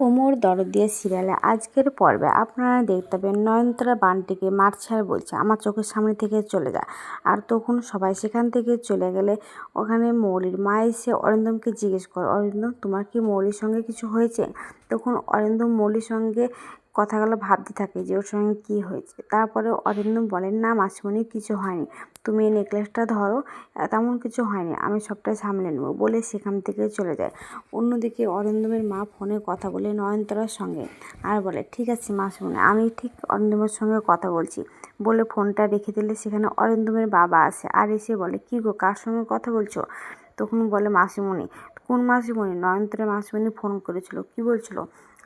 ওমর দরদিয়া সিরিয়ালে আজকের পর্বে আপনারা দেখতে পাবেন নয়নতারা বানটিকে মারছে আর বলছে। আমার চোখের সামনে থেকে চলে যায়। আর তখন সবাই সেখান থেকে চলে গেলে ওখানে মৌলির মা এসে অরিন্দমকে জিজ্ঞেস করে, অরিন্দম, তোমার কি মৌলির সঙ্গে কিছু হয়েছে? তখন অরিন্দম মৌলির সঙ্গে কথাগুলো ভাবতে থাকে যে ওর সঙ্গে কী হয়েছে। তারপরে অরিন্দম বলেন না মাসিমণি, কিছু হয়নি। তুমি এই নেকলেসটা ধরো, তেমন কিছু হয়নি। আমি সবটাই সামলে নেব। বলে সেখান থেকে চলে যায়। অন্যদিকে অরিন্দমের মা ফোনে কথা বলে নয়নতারার সঙ্গে আর বলে, ঠিক আছে মাসিমণি, আমি ঠিক অরিন্দমের সঙ্গে কথা বলছি। বলে ফোনটা রেখে দিলে সেখানে অরিন্দমের বাবা আসে আর এসে বলে, কী গো, কার সঙ্গে কথা বলছো? তখন বলে, মাসিমণি কোন মাসিমণি নয়নতারা মাসিমণি ফোন করেছিল। কি বলছিল?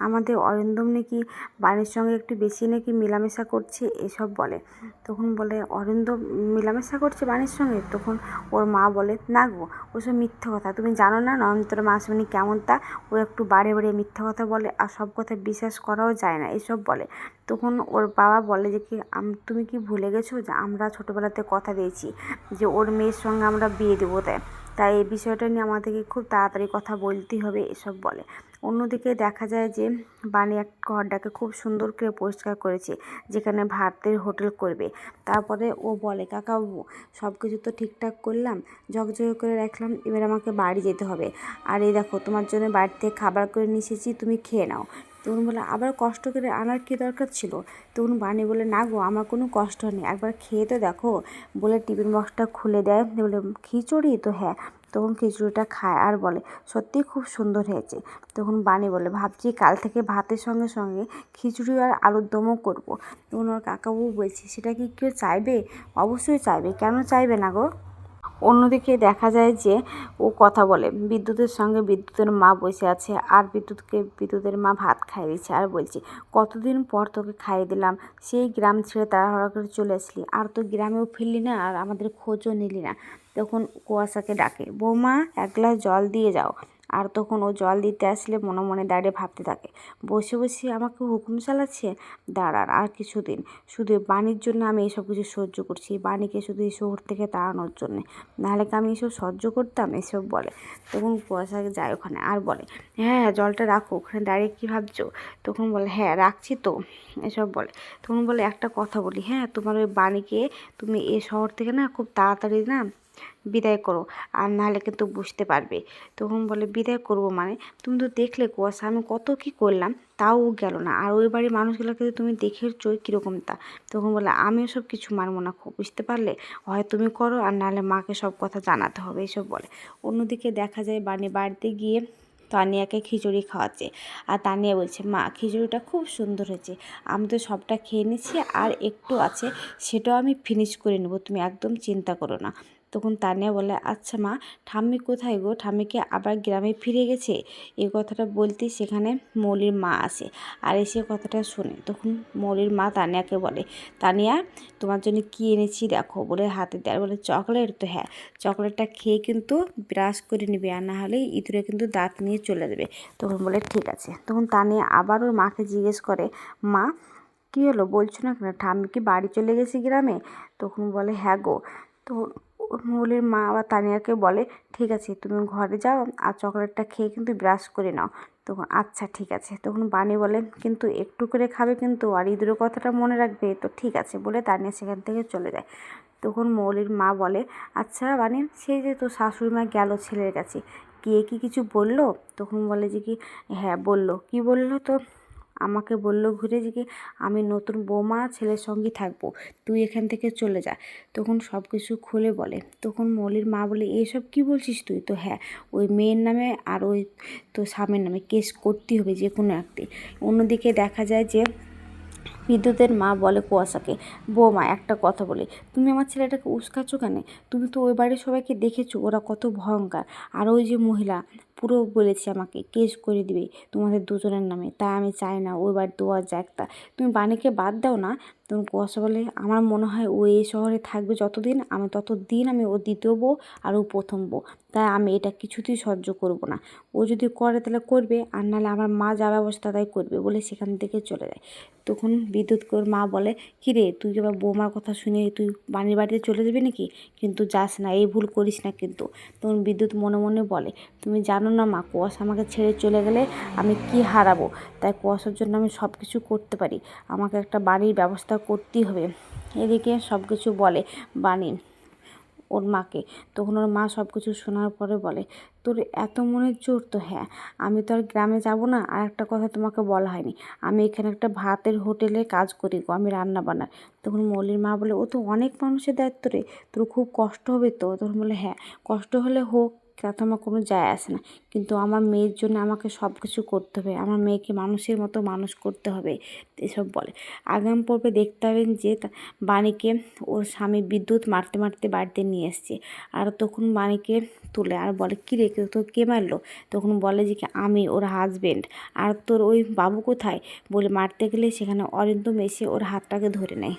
আমাদের অরিন্দম নাকি বাড়ির সঙ্গে একটু বেশি নাকি মেলামেশা করছে, এসব বলে। তখন বলে, অরিন্দম, মেলামেশা করছে বাড়ির সঙ্গে? তখন ওর মা বলে, না গো, ওসব মিথ্যে কথা। তুমি জানো না নয়নতারা মাসিমণি কেমন তা? ও একটু বাড়ে বাড়ে মিথ্যা কথা বলে আর সব কথা বিশ্বাস করাও যায় না, এসব বলে। তখন ওর বাবা বলে যে, কি তুমি কি ভুলে গেছো যে আমরা ছোটোবেলাতে কথা দিয়েছি যে ওর মেয়ের সঙ্গে আমরা বিয়ে দেবো তাই? তাই এই বিষয়টা নিয়ে আমাদেরকে খুব তাড়াতাড়ি কথা বলতেই হবে, এসব বলে। অন্যদিকে দেখা যায় যে বানি এক ঘরটাকে খুব সুন্দর করে পরিষ্কার করেছে, যেখানে ভাতের হোটেল করবে। তারপরে ও বলে কাকাবাবু সব কিছু তো ঠিকঠাক করলাম, ঝকঝকে করে রাখলাম, এবার আমাকে বাড়ি যেতে হবে। আর এই দেখো, তোমার জন্য বাড়িতে খাবার করে নিয়ে এসেছি, তুমি খেয়ে নাও। তখন বলে, আবার কষ্ট করে আনার কী দরকার ছিল? তখন বানি বলে, না গো, আমার কোনো কষ্ট নেই। একবার খেয়ে তো দেখো। বলে টিফিন বক্সটা খুলে দেয়। বলে, খিচুড়ি? তো হ্যাঁ তখন খিচুড়িটা খায় আর বলে সত্যিই খুব সুন্দর হয়েছে। তখন বানি বলে, ভাবছি কাল থেকে ভাতের সঙ্গে সঙ্গে খিচুড়ি আর আলুর দমও করব। তখন ওর কাকাবু বলছি, সেটা কি কেউ চাইবে? অবশ্যই চাইবে। কেন চাইবে না গো? অন্যদিকে দেখা যায় যে ও কথা বলে, বিদ্যুতের সঙ্গে বিদ্যুতের মা বসে আছে, আর বিদ্যুৎকে বিদ্যুতের মা ভাত খাইয়ে দিচ্ছে। আর বলছে, কতদিন পর তোকে খাইয়ে দিলাম, সেই গ্রাম ছেড়ে তাড়াহুড়া করে চলে আসলি। আর তো গ্রামেও ফিরলি না, আর আমাদের খোঁজও নিলি না। তখন কুয়াশাকে ডাকে, বৌমা, এক গ্লাস জল দিয়ে যাও। আর তখন ও জল দিতে আসলে মনে মনে দাঁড়িয়ে ভাবতে থাকে। বসে বসে আমাকে হুকুম চালাচ্ছে, দাঁড়ান আর কিছুদিন। শুধু বাণীর জন্য আমি এসব কিছু সহ্য করছি। বাণীকে শুধু এই শহর থেকে তাড়ানোর জন্যে। নাহলে কি আমি এসব সহ্য করতাম? এসব বলে। তখন কুয়াশাকে যায় ওখানে আর বলে হ্যাঁ হ্যাঁ জলটা রাখো। ওখানে দাঁড়িয়ে কী ভাবছ? তখন বলে হ্যাঁ রাখছি তো। এসব বলে। তখন বলে, একটা কথা বলি। হ্যাঁ তোমার ওই বাণীকে তুমি এ শহর থেকে না খুব তাড়াতাড়ি না বিদায় করো। আর নাহলে কিন্তু বুঝতে পারবে। তখন বলে, বিদায় করব মানে? তুমি তো দেখলে কুয়াশা, আমি কত কী করলাম, তাও গেল না। আর ওই বাড়ির মানুষগুলোকে তুমি দেখেছ কীরকম তা? তখন বলে, আমিও সব কিছু মানবো না বুঝতে পারলে? হয় তুমি করো, আর নাহলে মাকে সব কথা জানাতে হবে। এইসব বলে। অন্যদিকে দেখা যায় বানি বাড়িতে গিয়ে তানিয়াকে খিচুড়ি খাওয়াচ্ছে। আর তানিয়া বলছে, মা, খিচুড়িটা খুব সুন্দর হয়েছে। আমি তো সবটা খেয়ে নিচ্ছি আর একটু আছে, সেটাও আমি ফিনিশ করে নেব। তুমি একদম চিন্তা করো না। তখন তানিয়া বলে আচ্ছা মা, ঠাম্মি কোথায় গো? ঠাম্মিকে আবার গ্রামে ফিরে গেছে? এই কথাটা বলতে সেখানে মৌলির মা আসে। আর এসে কথাটা শোনে। তখন মৌলির মা তানিয়াকে বলে, তানিয়া, তোমার জন্য কী এনেছি দেখো? বলে হাতে দেয়। বলে, চকলেট? তো হ্যাঁ চকলেটটা খেয়ে কিন্তু ব্রাশ করে নেবে। আর না হলে ইঁদুরে কিন্তু দাঁত নিয়ে চলে যাবে। তখন বলে, ঠিক আছে। তখন তানিয়া আবার ওর মাকে জিজ্ঞেস করে, মা, কী হলো? বলছো না কেন? ঠাম্মি কি বাড়ি চলে গেছে গ্রামে? তখন বলে হ্যাঁ গো। তো মৌলির মা আবার তানিয়াকে বলে, ঠিক আছে, তুমি ঘরে যাও আর চকলেটটা খেয়ে কিন্তু ব্রাশ করে নাও। তখন আচ্ছা ঠিক আছে। তখন বানি বলে, কিন্তু একটু করে খাবে কিন্তু আর ইঁদুরের কথাটা মনে রাখবে? তো ঠিক আছে, বলে তানিয়া সেখান থেকে চলে যায়। তখন মৌলির মা বলে আচ্ছা বানি, সেই যে তো শাশুড়ি মা গেল ছেলের কাছে গিয়ে কি কিছু বলল? তখন বলে যে কি হ্যাঁ বলল। কি বলল তো আমাকে বলল, ঘুরে যে কি আমি নতুন বৌমা, ছেলের সঙ্গে থাকব। তুই এখান থেকে চলে যা। তখন সব কিছু খুলে বলে। তখন মলির মা বলে, এসব কি বলছিস তুই? তো হ্যাঁ ওই মেয়ের নামে আর ওই তো স্বামীর নামে কেস করতেই হবে যে কোনো একটি অন্যদিকে দেখা যায় যে বিদ্যুতের মা বলে কুয়াশাকে, বৌমা, একটা কথা বলি। তুমি আমার ছেলেটাকে উস্কাচ্ছ কেন? তুমি তো ওই বাড়ির সবাইকে দেখেছ, ওরা কত ভয়ঙ্কর। আর ওই যে মহিলা, পুরো বলেছে আমাকে, কেস করে দিবে তোমাদের দুজনের নামে। তাই আমি চাই না, ওই বাড়ি দেওয়া যাক তা তুমি বাণীকে বাদ দাও না তখন কুয়াশা বলে আমার মনে হয় ও এই শহরে থাকবে যতদিন, আমি ততদিন আমি ও দ্বিতীয় বউ আর ও প্রথম বউ। তাই আমি এটা কিছুতেই সহ্য করব না। ও যদি করে তাহলে করবে, আর নাহলে আমার মা যা ব্যবস্থা তাই করবে বলে সেখান থেকে চলে যায়। তখন বিদ্যুৎ ওর মা বলে কী রে তুই এবার বৌমার কথা শুনে তুই বানির বাড়িতে চলে যাবি নাকি? কিন্তু যাস না, এই ভুল করিস না কিন্তু। তখন বিদ্যুৎ মনে মনে বলে, তুমি জানো না মা, কুয়াশা আমাকে ছেড়ে চলে গেলে আমি কি হারাবো? তাই কুয়াশার জন্য আমি সব কিছু করতে পারি। আমাকে একটা বাড়ির ব্যবস্থা করতেই হবে। এদিকে সব কিছু বলে বাণী ওর মাকে। তখন ওর মা সব কিছু শোনার পরে বলে, তোর এত মনের জোর তো হ্যাঁ আমি তো আর গ্রামে যাব না, আর একটা কথা তোমাকে বলা হয়নি। আমি এখানে একটা ভাতের হোটেলে কাজ করি গো, আমি রান্না বান্নার। তখন মৌলির মা বলে, ও তো অনেক মানুষের দায়িত্ব রে, তোর খুব কষ্ট হবে তো? তখন বলে হ্যাঁ কষ্ট হলে হোক তাতে আমার কোনো যায় আসে না। কিন্তু আমার মেয়ের জন্য আমাকে সব কিছু করতে হবে। আমার মেয়েকে মানুষের মতো মানুষ করতে হবে, এসব বলে। আগাম পর্বে দেখতে হবেন যে বাণীকে ওর স্বামী বিদ্যুৎ মারতে মারতে বাড়িতে নিয়ে এসছে। আর তখন বাণীকে তুলে আর বলে, কী রে তো কে মারলো? তখন বলে যে কি, আমি, ওর হাজবেন্ড আর তোর ওই বাবু কোথায়? বলে, মারতে গেলে সেখানে অরিন্দম এসে ওর হাতটাকে ধরে নেয়।